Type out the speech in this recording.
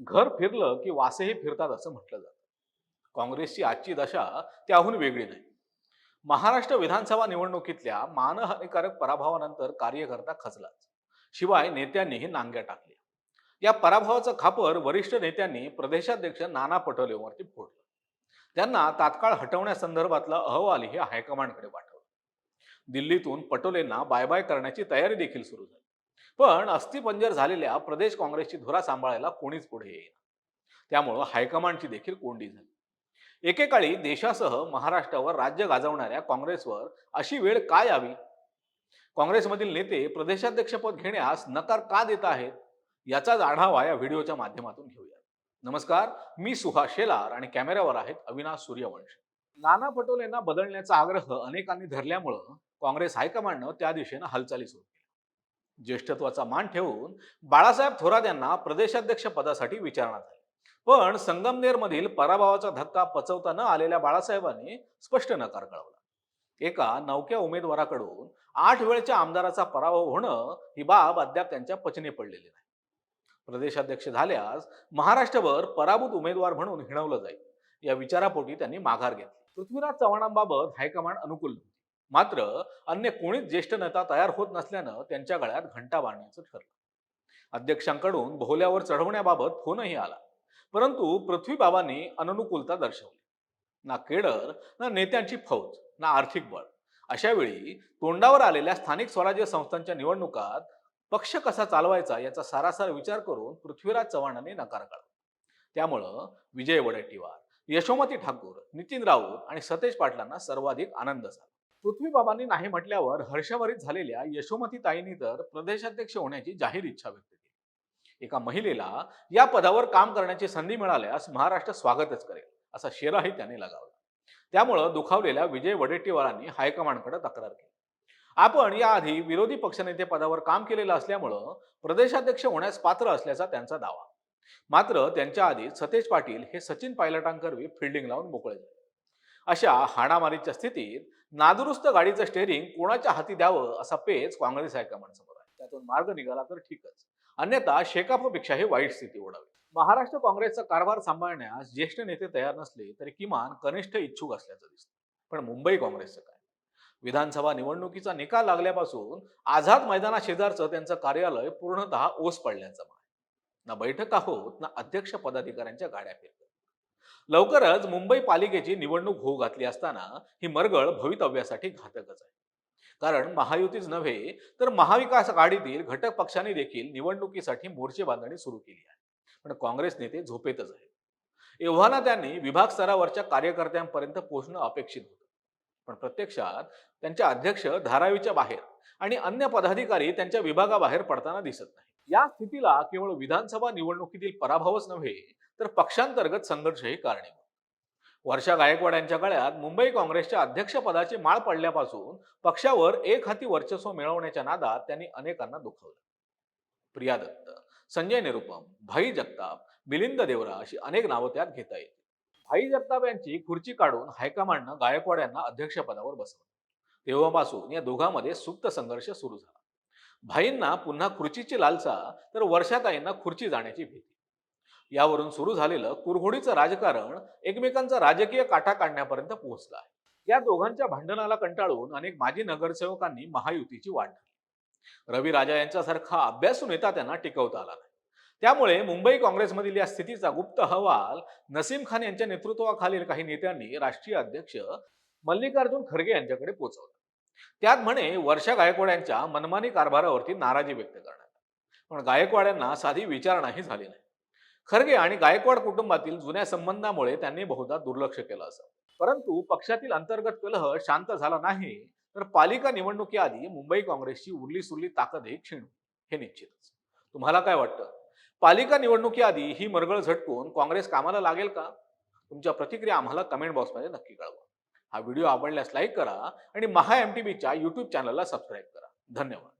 घर फिरलं की वासेही फिरतात असं म्हटलं जातं. काँग्रेसची आजची दशा त्याहून वेगळी नाही. महाराष्ट्र विधानसभा निवडणुकीतल्या मानहानिकारक पराभवानंतर कार्यकर्ता खचलाच. शिवाय नेत्यांनीही नांग्या टाकल्या. या पराभवाचं खापर वरिष्ठ नेत्यांनी प्रदेशाध्यक्ष नाना पटोलेवरती फोडलं. त्यांना तात्काळ हटवण्यासंदर्भातला अहवालही हायकमांडकडे पाठवला. दिल्लीतून पटोलेंना बाय बाय करण्याची तयारी देखील सुरू झाली. पण अस्थिपंजर झालेल्या प्रदेश काँग्रेसची धुरा सांभाळायला कोणीच पुढे येईना. त्यामुळं हायकमांडची देखील कोंडी झाली. एकेकाळी देशासह महाराष्ट्रावर राज्य गाजवणाऱ्या काँग्रेसवर अशी वेळ काय यावी? काँग्रेसमधील नेते प्रदेशाध्यक्षपद घेण्यास नकार का देत आहेत? याचाच आढावा या व्हिडिओच्या माध्यमातून घेऊया नमस्कार मी सुहास शेलार आणि कॅमेऱ्यावर आहेत अविनाश सूर्यवंश. नाना पटोलेंना बदलण्याचा आग्रह अनेकांनी धरल्यामुळं काँग्रेस हायकमांडनं त्या दिशेनं हालचाली सुरू ज्येष्ठत्वाचा मान ठेवून बाळासाहेब थोरात यांना प्रदेशाध्यक्ष पदासाठी विचारण्यात आले. पण संगमनेरमधील पराभवाचा धक्का पचवता न आलेल्या बाळासाहेबांनी स्पष्ट नकार कळवला. एका नवक्या उमेदवाराकडून आठ वेळच्या आमदाराचा पराभव होणं ही बाब अद्याप त्यांच्या पचने पडलेली नाही. प्रदेशाध्यक्ष झाल्यास महाराष्ट्रभर पराभूत उमेदवार म्हणून हिणवलं जाईल. या विचारापोटी त्यांनी माघार घेतली. पृथ्वीराज चव्हाणांबाबत हायकमांड अनुकूल मात्र अन्य कोणीच ज्येष्ठ नेता तयार होत नसल्यानं त्यांच्या गळ्यात घंटा बांधण्याचं ठरलं. अध्यक्षांकडून भोवल्यावर चढवण्याबाबत फोनही आला. परंतु पृथ्वीबाबांनी अनुकूलता दर्शवली. ना केडर ना नेत्यांची फौज ना आर्थिक बळ. अशा वेळी तोंडावर आलेल्या स्थानिक स्वराज्य संस्थांच्या निवडणुकात पक्ष कसा चालवायचा याचा सारासार विचार करून पृथ्वीराज चव्हाणांनी नकार काढला. त्यामुळं विजय वडेट्टीवार यशोमती ठाकूर नितीन राऊत आणि सतेज पाटलांना सर्वाधिक आनंद झाला. पृथ्वीबाबांनी नाही म्हटल्यावर हर्षवरित झालेल्या यशोमती ताईंनी तर प्रदेशाध्यक्ष होण्याची जाहीर इच्छा व्यक्त केली. एका महिलेला या पदावर काम करण्याची संधी मिळाल्यास महाराष्ट्र स्वागतच करेल असा शेराही त्याने लगावला. त्यामुळं दुखावलेल्या विजय वडेट्टीवारांनी हायकमांडकडे तक्रार केली. आपण याआधी विरोधी पक्षनेते पदावर काम केलेलं असल्यामुळं प्रदेशाध्यक्ष होण्यास पात्र असल्याचा त्यांचा दावा. मात्र त्यांच्या आधी सतेज पाटील हे सचिन पायलटांकरवी फिल्डिंग लावून मोकळे झाले. अशा हाणामारीच्या स्थितीत नादुरुस्त गाडीचं स्टेअरिंग कोणाच्या हाती द्यावं असा पेच काँग्रेस हायकमांडसमोर आहे. त्यातून मार्ग निघाला तर ठीकच. अन्यथा शेकापपेक्षाही वाईट स्थिती ओढावी. महाराष्ट्र काँग्रेसचा कारभार सांभाळण्यास ज्येष्ठ नेते तयार नसले तरी किमान कनिष्ठ इच्छुक असल्याचं दिसतं. पण मुंबई काँग्रेसचं काय? विधानसभा निवडणुकीचा निकाल लागल्यापासून आझाद मैदाना शेजारचं त्यांचं कार्यालय पूर्णतः ओस पडल्याचं आहे ना बैठका होत ना अध्यक्ष पदाधिकाऱ्यांच्या गाड्या फिरतात. लवकरच मुंबई पालिकेची निवडणूक होऊ घातली असताना ही मरगळ भवितव्यासाठी घातकच आहे. कारण महायुतीच नव्हे तर महाविकास आघाडीतील घटक पक्षांनी देखील निवडणुकीसाठी मोर्चे बांधणी सुरू केली आहे. पण काँग्रेस नेते झोपेतच आहेत. एव्हाना त्यांनी विभाग स्तरावरच्या कार्यकर्त्यांपर्यंत पोहोचणं अपेक्षित होतं. पण प्रत्यक्षात त्यांच्या अध्यक्ष धारावीच्या बाहेर आणि अन्य पदाधिकारी त्यांच्या विभागाबाहेर पडताना दिसत नाही या स्थितीला केवळ विधानसभा निवडणुकीतील पराभवच नव्हे तर पक्षांतर्गत संघर्षही कारणीभूत. वर्षा गायकवाड यांच्या गळ्यात मुंबई काँग्रेसच्या अध्यक्षपदाची माळ पडल्यापासून पक्षावर एक हाती वर्चस्व मिळवण्याच्या नादात त्यांनी अनेकांना दुखवलं. प्रिया दत्त संजय निरुपम भाई जगताप मिलिंद देवरा अशी अनेक नावं त्यात घेता येतील. भाई जगताप यांची खुर्ची काढून हायकमांडनं गायकवाड यांना अध्यक्षपदावर बसवलं. तेव्हापासून या दोघांमध्ये सुप्त संघर्ष सुरू झाला. भाईंना पुन्हा खुर्चीची लालसा तर वर्षाताईंना खुर्ची जाण्याची भीती. यावरून सुरू झालेलं कुरघोडीचं राजकारण एकमेकांचा राजकीय काटा काढण्यापर्यंत पोहोचलं आहे. या दोघांच्या भांडणाला कंटाळून अनेक माजी नगरसेवकांनी महायुतीची वाट धरली. रवी राजा यांच्यासारखा अभ्यासू नेता त्यांना टिकवता आला नाही. त्यामुळे मुंबई काँग्रेसमधील या स्थितीचा गुप्त अहवाल नसीम खान यांच्या नेतृत्वाखालील काही नेत्यांनी राष्ट्रीय अध्यक्ष मल्लिकार्जुन खरगे यांच्याकडे पोहोचवला. त्यात म्हणे वर्षा गायकवाड यांच्या मनमानी कारभारावरती नाराजी व्यक्त करण्यात पण गायकवाड यांना साधी विचारणाही झाली नाही. खरगे आणि गायकवाड कुटुंबातील जुन्या संबंधामुळे त्यांनी बहुधा दुर्लक्ष केलं असं. परंतु पक्षातील अंतर्गत कलह शांत झाला नाही तर पालिका निवडणुकीआधी मुंबई काँग्रेसची उरली सुरली ताकदही क्षीण हे निश्चितच. तुम्हाला काय वाटतं? पालिका निवडणुकीआधी ही मरगळ झटकून काँग्रेस कामाला लागेल का? तुमच्या प्रतिक्रिया आम्हाला कमेंट बॉक्समध्ये नक्की कळवा. हा व्हिडिओ आवडल्यास लाईक करा आणि महा एम टी व्हीच्या यूट्यूब चॅनलला सबस्क्राईब करा. धन्यवाद.